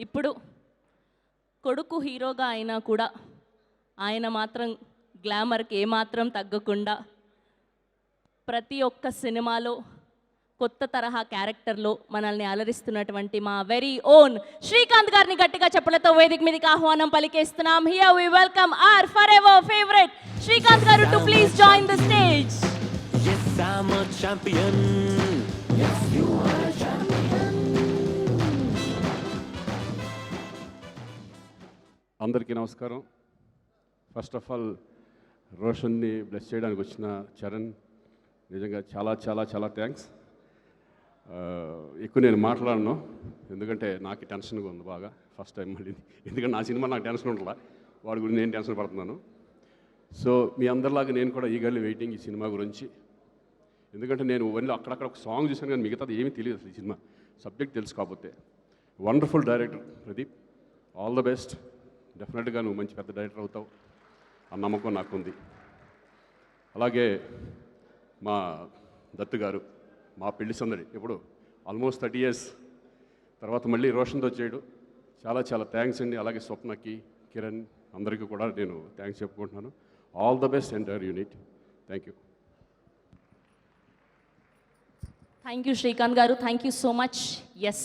ఇప్పుడు కొడుకు హీరోగా అయినా కూడా ఆయన మాత్రం గ్లామర్కి ఏమాత్రం తగ్గకుండా ప్రతి ఒక్క సినిమాలో కొత్త తరహా క్యారెక్టర్లో మనల్ని అలరిస్తున్నటువంటి మా వెరీ ఓన్ శ్రీకాంత్ గారిని గట్టిగా చెప్పలతో వేదిక మీదకి ఆహ్వానం పలికేస్తున్నాం. Here we welcome our forever favourite Srikanth గారు to please join the stage Yes, I'm a champion. అందరికీ నమస్కారం. ఫస్ట్ ఆఫ్ ఆల్ రోషన్ని బ్లెస్ చేయడానికి వచ్చిన చరణ్ నిజంగా చాలా చాలా చాలా థ్యాంక్స్ ఎక్కువ నేను మాట్లాడను ఎందుకంటే నాకు టెన్షన్గా ఉంది బాగా. ఫస్ట్ టైం మళ్ళీ. ఎందుకంటే నా సినిమా నాకు టెన్షన్ ఉండాల? వాడి గురించి నేను టెన్షన్ పడుతున్నాను. సో మీ అందరిలాగా నేను కూడా ఈగర్లీ వెయిటింగ్ ఈ సినిమా గురించి. ఎందుకంటే నేను ఓన్లీ అక్కడక్కడ ఒక సాంగ్ చూశాను కానీ మిగతాది ఏమీ తెలియదు అసలు ఈ సినిమా. సబ్జెక్ట్ తెలుసు కాకపోతే. Wonderful director Pradeep all the best డెఫినెట్గా నువ్వు మంచి పెద్ద డైరెక్టర్ అవుతావు ఆ నమ్మకం నాకుంది. అలాగే మా దత్తు గారు మా పెళ్ళి సందడి ఇప్పుడు ఆల్మోస్ట్ థర్టీ ఇయర్స్ తర్వాత మళ్ళీ రోషన్తో చేయడు. చాలా చాలా థ్యాంక్స్ అండి. అలాగే స్వప్నకి కిరణ్ అందరికీ కూడా నేను థ్యాంక్స్ చెప్పుకుంటున్నాను. All the best entire unit thank you thank you Srikanth గారు. Thank you so much yes